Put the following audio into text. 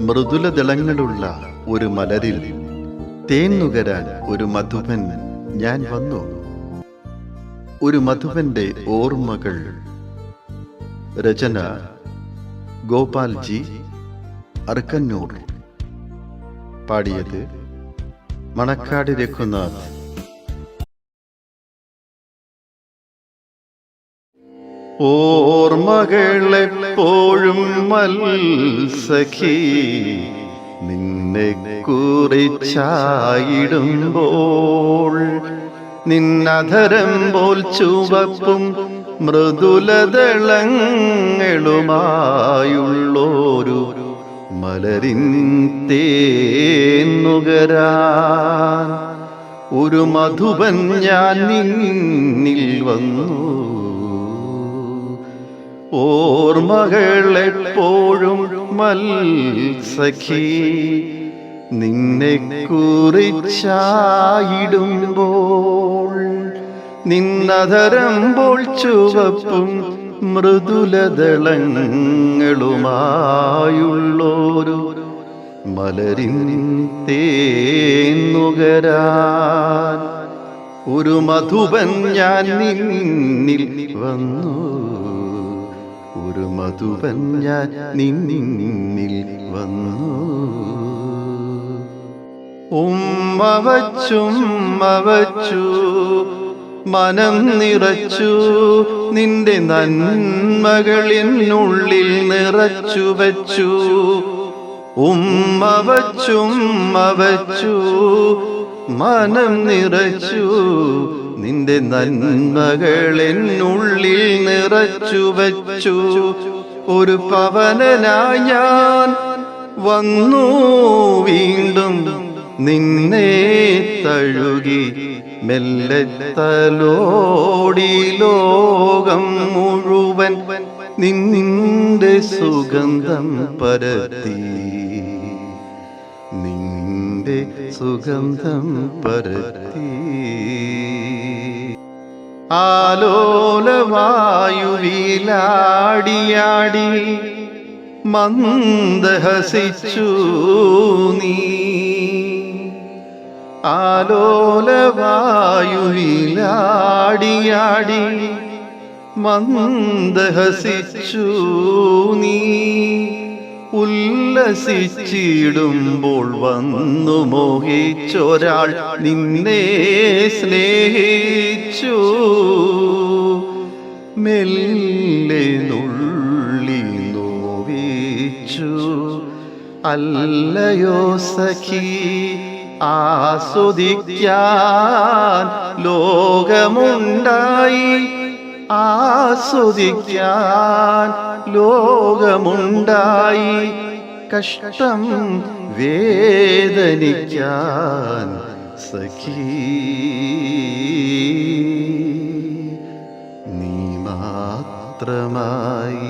മൃദുലദളങ്ങളുള്ള ഒരു മലരിൽ തേൻ നുകരാൻ ഒരു മധുപൻ ഞാൻ വന്നു. ഒരു മധുപന്റെ ഓർമ്മകൾ. രചന ഗോപാൽജി അർക്കന്നൂർ. പാടിയത് മണക്കാട് രഘുനാഥ്. ഓർമ്മകളെപ്പോഴും മൽസഖി നിന്നെ കുറിച്ചായിടുമ്പോൾ നിന്നധരം പോൽ ചുവപ്പും മൃദുലതളങ്ങളുമായുള്ളോരു മലരിൻ തേന്നുകരാൻ ഒരു മധുവൻ ഞാൻ നിന്നിൽ വന്നു. ഓർമ്മകളെപ്പോഴും മത്സഖി. നിന്നെ കുറിച്ചായിടുമ്പോൾ നിന്നതരമ്പോൾ ചുവപ്പും മൃദുലതളങ്ങളുമായുള്ളോരു മലരിൻ തേന്നുകരാൻ ഒരു മധുബൻ ഞാൻ നിന്നിൽ വന്നു. ഒരു മധുവൻ ഞാൻ നിന്നിൽ വന്നു. ഉമ്മ വച്ചുമ്മ വച്ചു മനം നിറച്ചു നിന്റെ നന്മകളിനുള്ളിൽ നിറച്ചു വച്ചു. ഉമ്മ വച്ചുമ്മ വച്ചു മനം നിറച്ചു നിന്റെ നന്മകളെന്നുള്ളിൽ നിറച്ചു വച്ചു. ഒരു പവനനായി ഞാൻ വന്നു. വീണ്ടും നിന്നെ തഴുകി മെല്ലെ തലോടി ലോകം മുഴുവൻ നിന്നിന്റെ സുഗന്ധം പരത്തി. നിന്റെ സുഗന്ധം പരത്തി. ആലോലവായുവിലാടിയാടി മന്ദഹസിച്ചു നീ. ആലോലവായുവിലാടിയാടി മന്ദഹസിച്ചു നീ. ഉല്ലസിച്ചിടുമ്പോൾ വന്നു മോഹിച്ചൊരാൾ നിന്നെ സ്നേഹിച്ചു. മെല്ലെ നുള്ളി നോവിച്ചു. അല്ലയോ സഖി ആസ്വദിക്കാൻ ലോകമുണ്ടായി. ആസ്വദിക്കാൻ ലോകമുണ്ടായി. കഷ്ടം വേദനിക്കാൻ സഖി. മാത്രമായി.